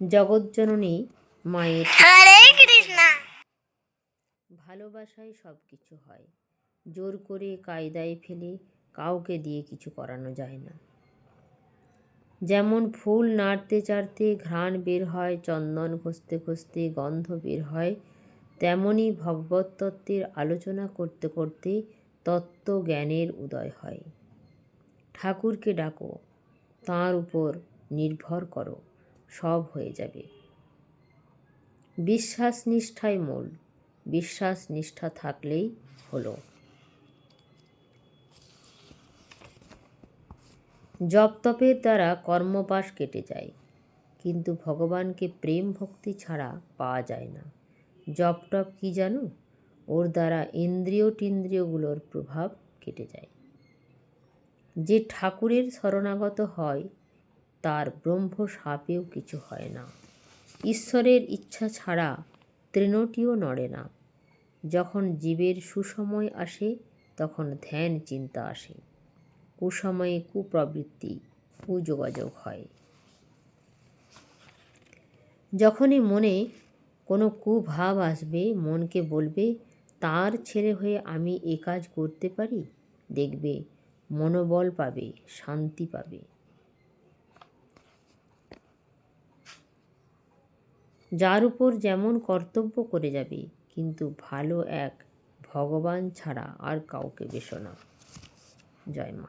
জগজ্জননী মায়ের হরে কৃষ্ণা। ভালোবাসায় সব কিছু হয়। জোর করে কায়দায় ফেলে কাউকে দিয়ে কিছু করানো যায় না। যেমন ফুল নাড়তে চাড়তে ঘ্রাণ বের হয় চন্দন ঘষতে ঘষতে গন্ধ বের হয় তেমনি ভগবত তত্ত্বের আলোচনা করতে করতে তত্ত্ব জ্ঞানের উদয় হয়। ঠাকুরকে ডাকো তাঁর উপর নির্ভর করো। সব হয়ে যাবে। বিশ্বাস নিষ্ঠাই মূল। বিশ্বাস নিষ্ঠা থাকলেই হলো। জপ তপের দ্বারা কর্মপাশ কেটে যায়, কিন্তু ভগবানকে প্রেম ভক্তি ছাড়া পাওয়া যায় না। জপ টপ কী জানো? ওর দ্বারা ইন্দ্রিয় টিন্দ্রিয়গুলোর প্রভাব কেটে যায়। যে ঠাকুরের শরণাগত হয় তার ব্রহ্ম সাপেও কিছু হয় না। ঈশ্বরের ইচ্ছা ছাড়া তৃণটিও নড়ে না। যখন জীবের সুসময় আসে, তখন ধ্যান চিন্তা আসে। কুসময়ে কুপ্রবৃত্তি, কুযোগাযোগ হয়। যখনই মনে কোনো কুভাব আসবে, মনকে বলবে, তার ছেলে হয়ে আমি এ কাজ করতে পারি? দেখবে, মনোবল পাবে, শান্তি পাবে। যার উপর যেমন কর্তব্য করে যাবে, কিন্তু ভালো এক ভগবান ছাড়া আর কাউকে বেশো না। জয় মা।